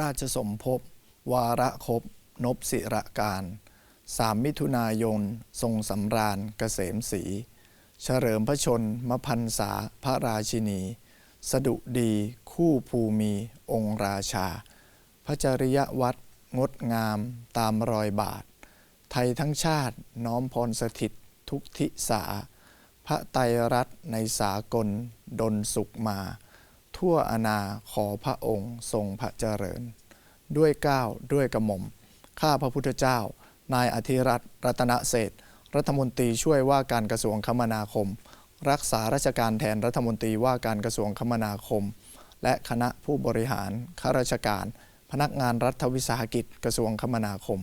ราชสมภพ วาระครบ นบศิรการสามมิถุนายน ทรงสำราญเกษมศรี เฉลิมพระชนมพันษาพระราชินี สดุดีคู่ภูมีองค์ราชา พระจริยวัดงดงามตามรอยบาท ไทยทั้งชาติน้อมพรสถิตทุกทิสา พระไตรรัตน์ในสากลดลสุขมา ทั่วอาณาขอพระองค์ทรงพระเจริญ ด้วยก้าวด้วยกระหม่อม ข้าพระพุทธเจ้า นายอธิรัตรัตนเศษรัฐมนตรีช่วยว่าการกระทรวงคมนาคม รักษาราชการแทนรัฐมนตรีว่าการกระทรวงคมนาคม และคณะผู้บริหารข้าราชการ พนักงานรัฐวิสาหกิจกระทรวงคมนาคม